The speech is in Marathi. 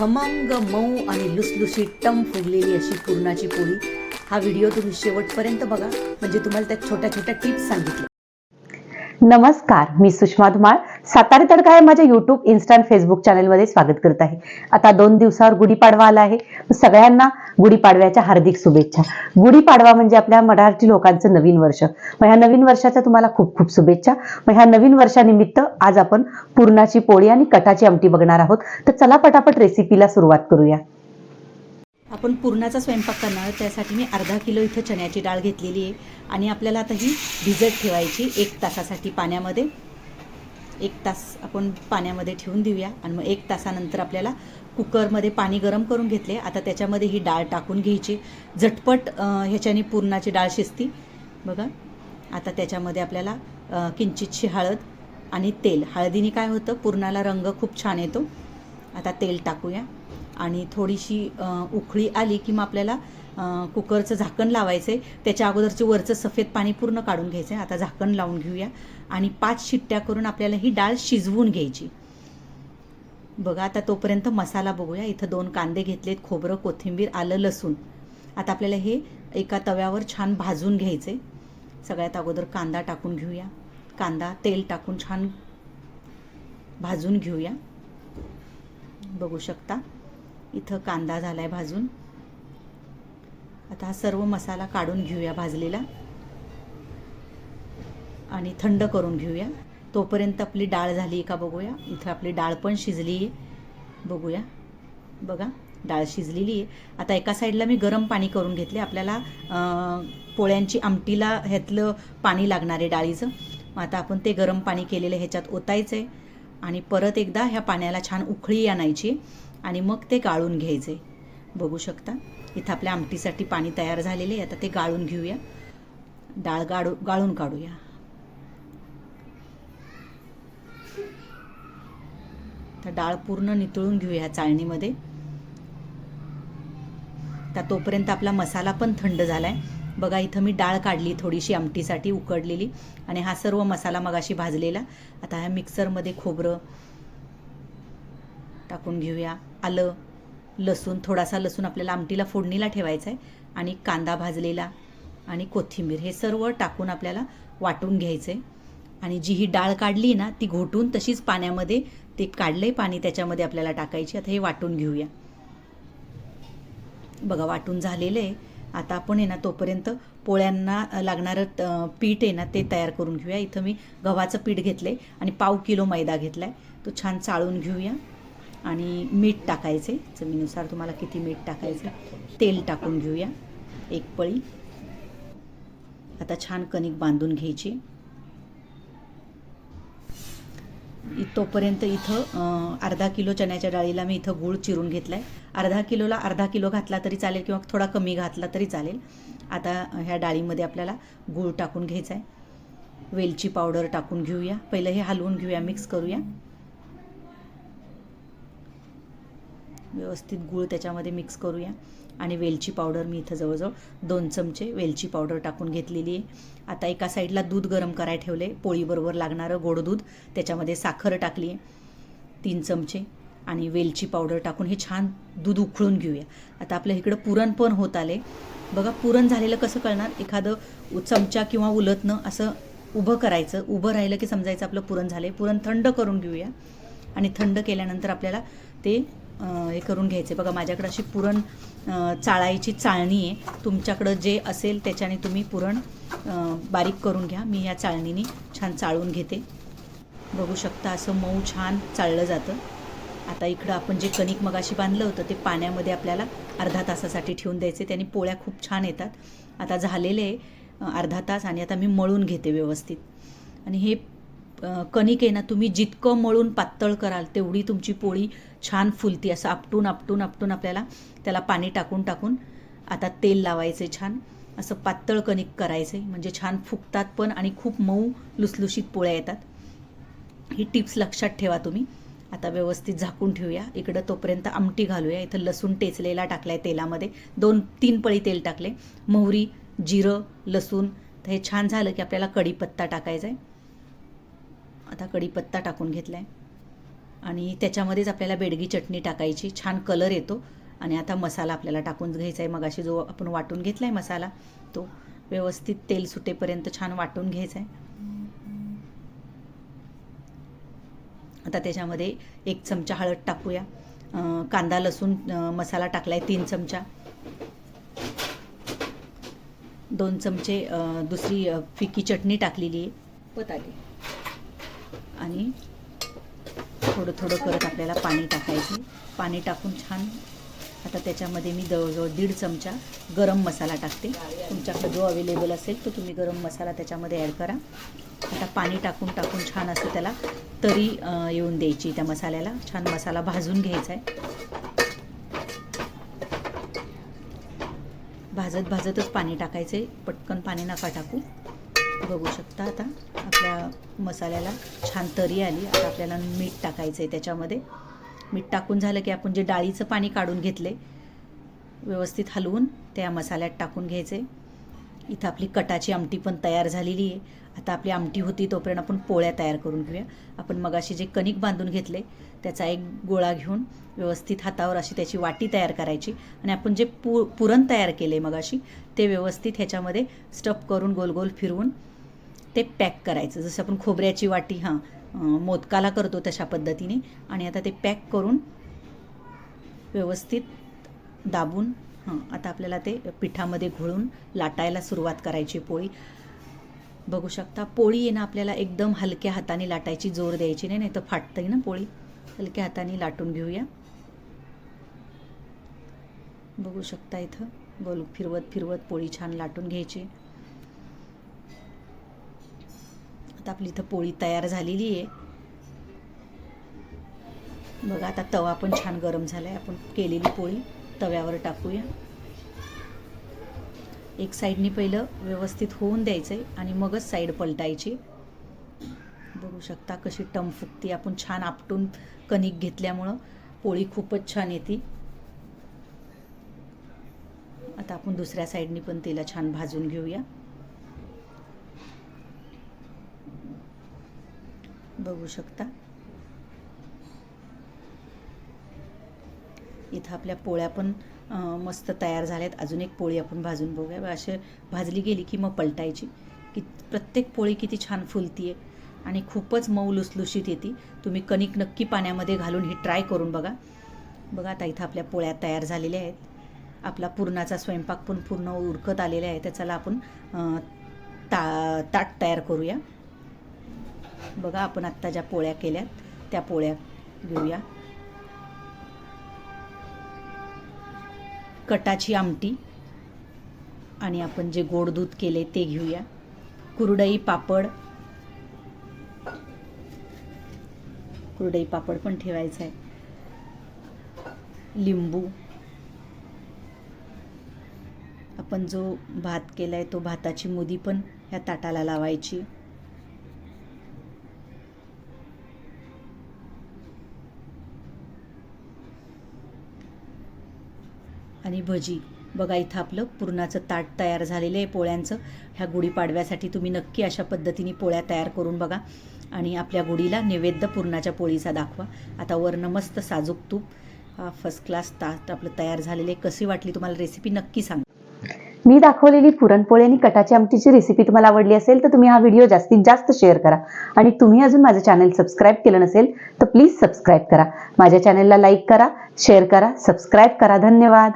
खमंग मऊ आणि लुसलुशी टम फुगलेली अशी पुरणाची पोळी. हा व्हिडिओ तुम्ही शेवटपर्यंत बघा. म्हणजे तुम्हाला त्या छोट्या छोट्या टिप्स सांगितल्या. नमस्कार मी सुषमा धुमाळ. सातारा तडका या माझ्या युट्यूब इन्स्टा आणि फेसबुक चॅनलमध्ये स्वागत करत आहे. आता दोन दिवसावर गुढीपाडवा आला आहे. सगळ्यांना गुढीपाडव्याच्या हार्दिक शुभेच्छा. गुढीपाडवा म्हणजे आपल्या मराठी लोकांचं नवीन वर्ष. मग ह्या नवीन वर्षाच्या तुम्हाला खूप खूप शुभेच्छा. मग ह्या नवीन वर्षानिमित्त आज आपण पुरणाची पोळी आणि कटाची आमटी बघणार आहोत. तर चला पटापट रेसिपीला सुरुवात करूया. आपण पुरणाचा स्वयंपाक करणार आहोत त्यासाठी मी अर्धा किलो इथं चण्याची डाळ घेतलेली आहे. आणि आपल्याला आता ही भिजत ठेवायची एक तासासाठी पाण्यामध्ये. एक तास आपण पाण्यामध्ये ठेवून देऊया. आणि मग एक तासानंतर आपल्याला कुकरमध्ये पाणी गरम करून घेतले. आता त्याच्यामध्ये ही डाळ टाकून घ्यायची. झटपट ह्याच्याने पुरणाची डाळ शिजती. बघा. आता त्याच्यामध्ये आपल्याला किंचितशी हळद आणि तेल. हळदीने काय होतं? पुरणाला रंग खूप छान येतो. आता तेल टाकूया. आणि थोडीशी उखळी उकळी आली की मग आपल्याला कुकरचं झाकण लावायचं आहे त्याच्या अगोदरचे वरचं सफेद पाणी पूर्ण काढून घ्यायचं आहे आता झाकण लावून घेऊया. आणि पाच शिट्ट्या करून आपल्याला ही डाळ शिजवून घ्यायची. बघा आता तोपर्यंत मसाला बघूया. इथं दोन कांदे घेतलेत खोबरं कोथिंबीर आलं लसूण. आता आपल्याला हे एका तव्यावर छान भाजून घ्यायचे सगळ्यात अगोदर कांदा टाकून घेऊया. कांदा तेल टाकून छान भाजून घेऊया. बघू शकता. इथं कांदा झाला आहे भाजून. आता हा सर्व मसाला काढून घेऊया भाजलेला. आणि थंड करून घेऊया. तोपर्यंत आपली डाळ झाली का बघूया. इथं आपली डाळ पण शिजली आहे बघूया. बघा डाळ शिजलेली आहे आता एका साईडला मी गरम पाणी करून घेतले. आपल्याला पोळ्यांची आमटीला ह्यातलं पाणी लागणार आहे डाळीचं. मग आता आपण ते गरम पाणी केलेलं ह्याच्यात ओतायचं आहे आणि परत एकदा ह्या पाण्याला छान उखळी आणायची. आणि मग ते गाळून घ्यायचे. बघू शकता इथं आपल्या आमटीसाठी पाणी तयार झालेले आहे आता ते गाळून घेऊया. डाळ गाळू गाळून काढूया. तर डाळ पूर्ण नितळून घेऊया चाळणीमध्ये. तर तोपर्यंत आपला मसाला पण थंड झालाय. बघा इथं मी डाळ काढली थोडीशी आमटीसाठी उकडलेली. आणि हा सर्व मसाला मगाशी भाजलेला. आता ह्या मिक्सरमध्ये खोबरं टाकून घेऊया. आलं. लसूण थोडासा लसूण आपल्याला आमटीला फोडणीला ठेवायचा आहे आणि कांदा भाजलेला आणि कोथिंबीर हे सर्व टाकून आपल्याला वाटून घ्यायचं आहे आणि जी ही डाळ काढली ना ती घोटून तशीच पाण्यामध्ये ते काढलंय पाणी त्याच्यामध्ये आपल्याला टाकायची. आता हे वाटून घेऊया. बघा वाटून झालेलं आहे. आता आपण आहे ना तोपर्यंत पोळ्यांना लागणारं पीठ आहे ना ते तयार करून घेऊया. इथं मी गव्हाचं पीठ घेतलं आहे आणि पाव किलो मैदा घेतला आहे तो छान चाळून घेऊया. आणि मीठ टाकायचे चवीनुसार तुम्हाला किती मीठ टाकायचं तेल टाकून घेऊया एक पळी. आता छान कणिक बांधून घ्यायची. तोपर्यंत इथं अर्धा किलो चण्याच्या डाळीला मी इथं गूळ चिरून घेतला आहे अर्धा किलोला अर्धा किलो घातला तरी चालेल किंवा थोडा कमी घातला तरी चालेल. आता ह्या डाळीमध्ये आपल्याला गूळ टाकून घ्यायचा आहे वेलची पावडर टाकून घेऊया. पहिलं हे हलवून घेऊया मिक्स करूया. व्यवस्थित गूळ त्याच्यामध्ये मिक्स करूया. आणि वेलची पावडर मी इथं जवळजवळ दोन चमचे वेलची पावडर टाकून घेतलेली आहे. आता एका साईडला दूध गरम करायला ठेवले पोळीबरोबर लागणारं गोड दूध त्याच्यामध्ये साखर टाकली आहे. तीन चमचे. आणि वेलची पावडर टाकून हे छान दूध उकळून घेऊया. आता आपल्या इकडं पुरण पण होत आले बघा पुरण झालेलं कसं कळणार? एखादं चमचा किंवा उलतनं असं उभं करायचं. उभं राहिलं की समजायचं आपलं पुरण झालं आहे पुरण थंड करून घेऊया. आणि थंड केल्यानंतर आपल्याला ते हे करून घ्यायचे. बघा माझ्याकडे अशी पुरण चाळायची चाळणी आहे. तुमच्याकडं जे असेल त्याच्याने तुम्ही पुरण बारीक करून घ्या. मी या चाळणीने छान चाळून घेते. बघू शकता असं मऊ छान चाळलं जातं. आता इकडं आपण जे कणिक मगाशी बांधलं होतं ते पाण्यामध्ये आपल्याला अर्धा तासासाठी ठेवून द्यायचे. त्याने पोळ्या खूप छान येतात. आता झालेले आहे अर्धा तास आणि आता मी मळून घेते व्यवस्थित. आणि हे कणिक आहे ना तुम्ही जितकं मळून पातळ कराल तेवढी तुमची पोळी छान फुलती. असं आपटून आपटून आपटून आपल्याला त्याला पाणी टाकून टाकून आता तेल लावायचे छान. असं पातळ कणिक करायचे म्हणजे छान फुगतात पण आणि खूप मऊ लुसलुशीत पोळ्या येतात. ही टिप्स लक्षात ठेवा तुम्ही. आता व्यवस्थित झाकून ठेवूया. इकडं तोपर्यंत आमटी घालूया. इथं लसूण टेचलेला टाकलाय तेलामध्ये. दोन तीन पळी तेल टाकले. मोहरी जिरं लसूण. तर हे छान झालं की आपल्याला कढीपत्ता टाकायचा आहे आता कढीपत्ता टाकून घेतला आहे आणि त्याच्यामध्येच आपल्याला बेडगी चटणी टाकायची. छान कलर येतो. आणि आता मसाला आपल्याला टाकून घ्यायचा आहे मगाशी जो आपण वाटून घेतला आहे मसाला तो व्यवस्थित तेल सुटेपर्यंत छान वाटून घ्यायचा आहे आता त्याच्यामध्ये एक चमचा हळद टाकूया. कांदा लसूण मसाला टाकला आहे तीन चमचा. दोन चमचे दुसरी फिकी चटणी टाकलेली आहे पत आली आणि थोडं थोडं करत आपल्याला पाणी टाकायचे. पाणी टाकून छान आता त्याच्यामध्ये मी जवळजवळ दीड चमचा गरम मसाला टाकते. तुमच्याकडे जो अवेलेबल असेल तो तुम्ही गरम मसाला त्याच्यामध्ये ॲड करा. आता पाणी टाकून टाकून छान असं त्याला तरी येऊन द्यायची त्या मसाल्याला. छान मसाला भाजून घ्यायचा आहे. भाजत भाजतच पाणी टाकायचं आहे पटकन पाणी नका टाकू. बघू शकता आता. आपल्या मसाल्याला छान तरी आली. आता आपल्याला मीठ टाकायचं आहे त्याच्यामध्ये. मीठ टाकून झालं की आपण जे डाळीचं पाणी काढून घेतले व्यवस्थित हलवून त्या मसाल्यात टाकून घ्यायचे इथं आपली कटाची आमटी पण तयार झालेली आहे. आता आपली आमटी होती तोपर्यंत आपण पोळ्या तयार करून घेऊया. आपण मगाशी जे कणिक बांधून घेतले त्याचा एक गोळा घेऊन व्यवस्थित हातावर अशी त्याची वाटी तयार करायची. आणि आपण जे पु पुरण तयार केले मगाशी ते व्यवस्थित ह्याच्यामध्ये स्टफ करून गोल गोल फिरवून ते पॅक करायचं. जसं आपण खोबऱ्याची वाटी हां मोदकाला करतो तशा पद्धतीने आणि आता ते पॅक करून व्यवस्थित दाबून हां आता आपल्याला ते पिठामध्ये घोळून लाटायला सुरुवात करायची पोळी. बघू शकता पोळी आहे ना आपल्याला एकदम हलक्या हाताने लाटायची जोर द्यायची नाही नाही तर फाटतंय ना पोळी. हलक्या हाताने लाटून घेऊया. बघू शकता इथं गोल फिरवत फिरवत पोळी छान लाटून घ्यायची. आता आपली इथं पोळी तयार झालेली आहे. बघा आता तवा पण छान गरम झाला आहे आपण केलेली पोळी तव्यावर टाकूया. एक साईडनी पहिलं व्यवस्थित होऊन द्यायचं आहे आणि मगच साईड पलटायची. बघू शकता कशी टमफुकती आपण छान आपटून कणिक घेतल्यामुळं पोळी खूपच छान येते. आता आपण दुसऱ्या साईडनी पण तिला छान भाजून घेऊया. बघू शकता. इथं आपल्या पोळ्या पण मस्त तयार झाल्यात. अजून एक पोळी आपण भाजून बघूया. असे भाजली गेली की मग पलटायची. की प्रत्येक पोळी किती छान फुलती आहे आणि खूपच मऊ लुसलुशीत येते. तुम्ही कणिक नक्की पाण्यामध्ये घालून ही ट्राय करून बघा. बघा आता इथं आपल्या पोळ्या तयार झालेल्या आहेत. आपला पुरणाचा स्वयंपाक पण पूर्ण उरकत आलेला आहे. त्याच्याला आपण ता ताट तयार करूया. बघा आपण आत्ता ज्या पोळ्या केल्यात त्या पोळ्या घेऊया. कटाची आमटी आणि आपण जे गोड दूध केले ते घेऊया. कुरडई पापड. कुरडई पापड पण ठेवायचं आहे. लिंबू. आपण जो भात केला आहे तो भाताची मुदी पण ह्या ताटाला लावायची. आणि भजी. बघा इथं आपलं पुरणाचं ताट तयार झालेलं आहे पोळ्यांचं. ह्या गुढीपाडव्यासाठी तुम्ही नक्की अशा पद्धतीने पोळ्या तयार करून बघा. आणि आपल्या गुढीला नैवेद्य पुरणाच्या पोळीचा दाखवा. आता वरनं मस्त साजूक तूप. हा फर्स्ट क्लास ताट आपलं तयार झालेलं आहे. कशी वाटली तुम्हाला रेसिपी नक्की सांगा. मी दाखवलेली पुरणपोळी आणि कटाची आमटीची रेसिपी तुम्हाला आवडली असेल तर तुम्ही हा व्हिडिओ जास्तीत जास्त शेअर करा. आणि तुम्ही अजून माझं चॅनल सबस्क्राईब केलं नसेल तर प्लीज सबस्क्राईब करा. माझ्या चॅनलला लाईक करा शेअर करा सबस्क्राईब करा. धन्यवाद.